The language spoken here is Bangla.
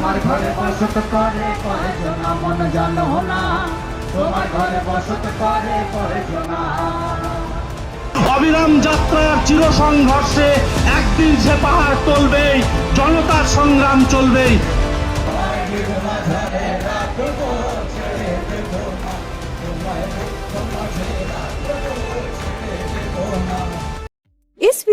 ঘরে বসত করে জোনা মন না। তোমার ঘরে বসত করে জোনা অবিরাম যাত্রার চির সংঘর্ষে একদিন সে পাহাড় চলবেই জনতার সংগ্রাম চলবেই।